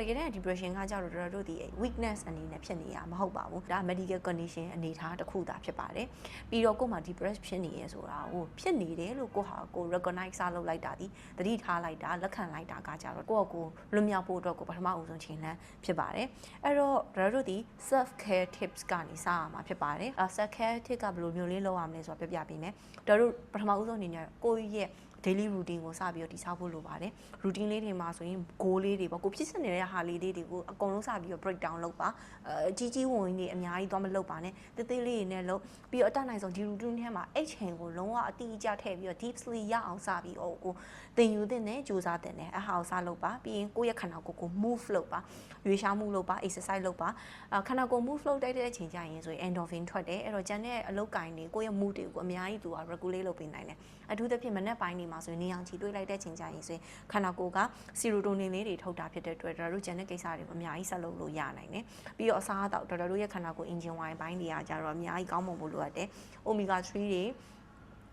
တကယ်တမ်း depression ကကြောက်တော့တို့ဒီ weakness အနေနဲ့ဖြစ်နေရမဟုတ်ပါဘူးဒါ medical condition အနေထားတစ်ခုသာဖြစ်ပါတယ်ပြီးတော့ကိုယ်မှာ depressed ဖြစ်နေရဲဆိုတာဟိုဖြစ်နေတယ်လို့ကိုဟာကို recognize လုပ်လိုက်တာဒီသတိထားလိုက်တာလက်ခံလိုက်တာကကြတော့ကိုယ့်ကိုလွတ်မြောက်ဖို့အတွက်ကိုပထမအဦးဆုံးချိန်လန်းဖြစ်ပါတယ်အဲ့တော့ဒါတို့ဒီ self care tips ကနေစရမှာဖြစ်ပါတယ် self care tip ကဘယ်လိုမျိုးလေးလုပ်ရမလဲဆိုတာပြပြပေးမယ်ဒါတို့ပထမဦးဆုံးအနေနဲ့ကိုယ့်ရဲ့ daily routine ကိုစပြီးတော့တည်ဆောက်ဖို့လိုပါတယ် routine လေးတွေမှာဆိုရင် goal လေးတွေပေါ့ကိုဖြစ်စနေတဲ့ဟာလေးတွေကိုအကုန်လုံးစပြီးတော့ break down လုပ်ပါအဲကြီးကြီးဝင်ဝင်တွေအများကြီးသွားမလုပ်ပါနဲ့တေးသေးလေးတွေနဲ့လုပ်ပြီးတော့အတတ်နိုင်ဆုံးဒီ routine ထဲမှာအဲ့ချိန်ကိုလုံးဝအတိအကျထည့်ပြီးတော့ deep sleep ရအောင်စပြီးတော့ကိုသင်ယူသင့်တယ်ကြိုးစားသင့်တယ်အဟာကိုစလုပ်ပါပြီးရင်ကိုယ့်ရဲ့ခန္ဓာကိုယ်ကို move လုပ်ပါရွေးရှားမှုလုပ်ပါ exercise လုပ်ပါခန္ဓာကိုယ် move လုပ်တိုက်တဲ့အချိန်ကျရင်ဆိုရင် endorphin ထွက်တယ်အဲ့တော့ကျန်တဲ့အလုပ်ကိုင်းတွေကိုယ့်ရဲ့ mood တွေကိုအများကြီးသူက regulate လုပ်ပေးနိုင်တယ်အထူးသဖြင့်မနေ့ပိုင်းတွေမှာဆိုရင်နေအောင်ချီတွေးလိုက်တဲ့ချိန်ကျရင်ဆိုရင်ခန္ဓာကိုယ်က serotonin လေးတွေထုတ်တာဖြစ်တဲ့အတွက်ဒါတို့ကျန်တဲ့ကိစ္စတွေကိုအများကြီးဆက်လုပ်လို့ရနိုင်တယ်ပြီးတော့အစားအသောက်ဒါတို့ရဲ့ခန္ဓာကိုယ် engine wine ဘိုင်းတွေကကြတော့အများကြီးကောင်းမွန်ဖို့လိုအပ်တယ် omega 3တွေ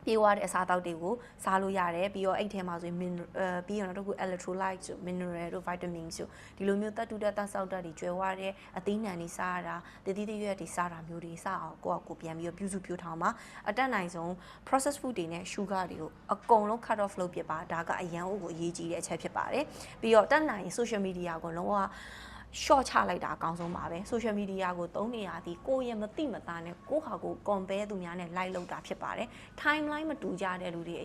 ပြေဝတဲ့အစားအသောက်တွေကိုစားလို့ရတယ်ပြီးတော့အဲ့ထဲမှာဆိုရင် min အဲပြီးတော့နောက်တစ်ခု electrolyte ဆို mineral တို့ vitamin ဆိုဒီလိုမျိုးတတ်တူတဲ့တတ်ဆောက်တတ်တွေကျွဲဝတဲ့အသီးနှံတွေစားရတာတတိတိရွက်တွေစားတာမျိုးတွေစားအောင်ကိုယ့်အကိုပြန်ပြီးတော့ပြုစုပြုထောင်ပါအတက်နိုင်ဆုံး processed food တွေနဲ့ sugar တွေကိုအကုန်လုံး cut off လုပ်ပြပါဒါကအရန်အိုးကိုအရေးကြီးတဲ့အချက်ဖြစ်ပါတယ်ပြီးတော့တက်နိုင် social media ကိုလုံးဝ short ချလိုက်တာအကောင်းဆုံးပါပဲ social media ကိုသုံးနေရသည်ကိုယ့်ရဲ့မသိမသားနဲ့ကိုယ့်ဟာကို compare သူများနဲ့ like လုပ်တာဖြစ်ပါတယ် timeline မတူကြတဲ့လူတွေ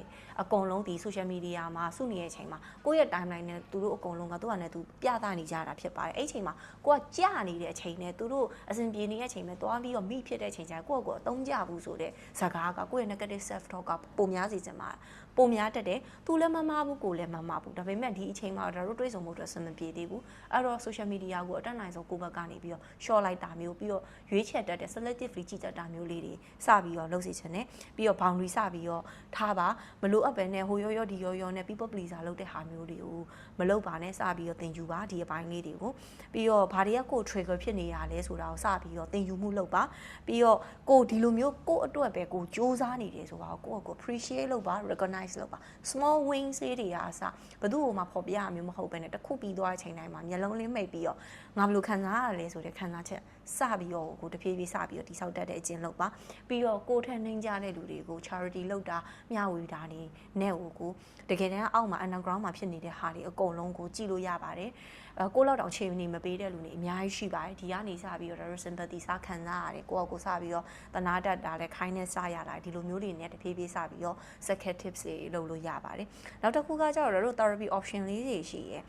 အကုန်လုံးဒီ social media မှာစုနေတဲ့အချိန်မှာကိုယ့်ရဲ့ timeline နဲ့သူတို့အကုန်လုံးကသူကနဲ့သူပြသနေကြတာဖြစ်ပါတယ်အဲ့ဒီအချိန်မှာကိုကကြာနေတဲ့အချိန်နဲ့သူတို့အစဉ်ပြေနေတဲ့အချိန်နဲ့တွားပြီးတော့မိဖြစ်တဲ့အချိန်ကျရင်ကိုယ့်ကိုအသုံးကြဘူးဆိုတဲ့ဇာကားကကိုယ့်ရဲ့ negative self talk ကပုံများစီစမှာပုံများတက်တယ်သူလည်းမမဘူးကိုလည်းမမဘူးဒါပေမဲ့ဒီအချိန်မှာဒါတို့တွေးဆုံမှုအတွက်စမပြေသေးဘူးအဲ့တော့ social media ကိုအတက်နိုင်ဆုံးကိုယ့်ဘက်ကနေပြီးတော့ short လိုက်တာမျိုးပြီးတော့ရွေးချယ်တတ်တဲ့ selectively ကြည့်တတ်တာမျိုးလေးတွေစပြီးတော့လုပ်စီချင်တယ်ပြီးတော့ boundary စပြီးတော့ထားပါမလို့အပ်ပဲနဲ့ဟိုရောရောဒီရောရောနဲ့ people pleaser လုပ်တဲ့ဟာမျိုးတွေကိုမလုပ်ပါနဲ့စပြီးတော့သင်ယူပါဒီအပိုင်းလေးတွေကိုပြီးတော့ဘာတွေကကို trigger ဖြစ်နေရလဲဆိုတာကိုစပြီးတော့သင်ယူမှုလုပ်ပါပြီးတော့ကိုဒီလိုမျိုးကိုအတွက်ပဲကိုစူးစမ်းနေတယ်ဆိုတာကိုကိုကို appreciate လုပ်ပါ recognize လုပ်ပါ small wins လေးတွေအားစဘယ်သူ့ဟိုမှာဖော်ပြရမျိုးမဟုတ်ဘဲနဲ့တစ်ခုပြီးသွားတဲ့အချိန်တိုင်းမှာမျက်လုံးလေးမိတ်ပြီးတော့ငါဘယ်လိုခံစားရလဲဆိုတဲ့ခံစားချက်စပြီးတော့ကိုတဖြည်းဖြည်းစပြီးတော့တိဆောက်တတ်တဲ့အကျင့်လုပ်ပါပြီးတော့ကိုထက်နှင်းကြတဲ့လူတွေကို charity လုပ်တာမျှဝေတာနေနဲ့ဟိုကိုတကယ်တမ်းအောက်မှာ underground မှာဖြစ်နေတဲ့ဟာတွေအကုန်လုံးကိုကြည့်လို့ရပါတယ်အဲ ကိုလောက်တောင်ချိန်နေမပေးတဲ့လူတွေအများကြီးရှိပါတယ်ဒီကနေစပြီးတော့ sympathy စခံစားရတယ်ကိုယ့်အကိုစပြီးတော့တနာတတ်တာလဲ kindness စရတာဒီလိုမျိုးတွေနဲ့တဖြည်းဖြည်းစပြီးတော့ second tips တွေလုပ်လို့ရပါတယ်နောက်တစ်ခုကကျတော့တို့ therapy option လေးတွေရှိရယ်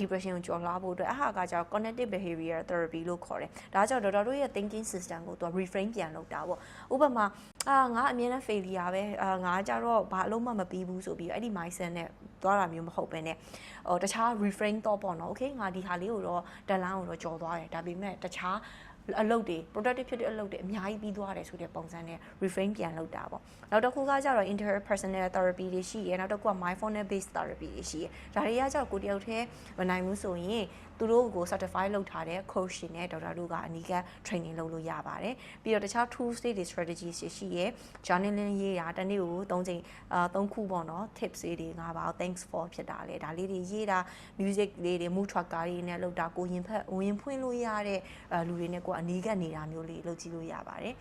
depression ကိုကျော်လွှားဖို့အတွက်အဟာကကျတော့ cognitive behavior therapy လို့ခေါ်တယ်ဒါကြောင့်ဒေါက်တာတို့ရဲ့ thinking system ကိုသူက reframe ပြန်လုပ်တာပေါ့ဥပမာ အာငါအမြဲတမ်း failure ပဲအာငါကြတော့ဘာအလုံးမမပြီးဘူးဆိုပြီးတော့အဲ့ဒီ mindset နဲ့သွားတာမျိုးမဟုတ်ပဲねဟိုတခြား reframe တော့ပေါ့နော် okay ငါဒီဟာလေးကိုတော့ deadline ကိုတော့ကြော်သွားတယ်ဒါပေမဲ့တခြား အလုပ်တွေ productive ဖြစ်တဲ့အလုပ်တွေအများကြီးပြီးသွားတယ်ဆိုတဲ့ပုံစံနဲ့ reframe ပြန်လုပ်တာပေါ့နောက်တစ်ခုကကျတော့ interpersonal therapy တွေရှိရယ်နောက်တစ်ခုက mindfulness based therapy တွေရှိရယ်ဒါတွေကကျတော့ကိုတယောက်တည်းမနိုင်ဘူးဆိုရင်သူတို့ကို certify လုပ်ထားတဲ့ coach တွေနဲ့ဒေါက်တာတို့ကအနီးက training လုပ်လို့ရပါတယ်ပြီးတော့တခြား tools တွေ strategies တွေရှိရယ် journaling ရေးတာတနေ့ကို၃ချိန်အာ၃ခုပေါ့နော် tips တွေငါပါ thanks for ဖြစ်တာလေဒါလေးတွေရေးတာ music လေးတွေ mood tracker တွေနဲ့လုပ်တာကိုရင်ဖက်ဝင်ဖွင့်လို့ရတဲ့လူတွေနဲ့ကိုအနီးကပ်နေတာမျိုးလေးလုပ်ကြည့်လို့ရပါတယ်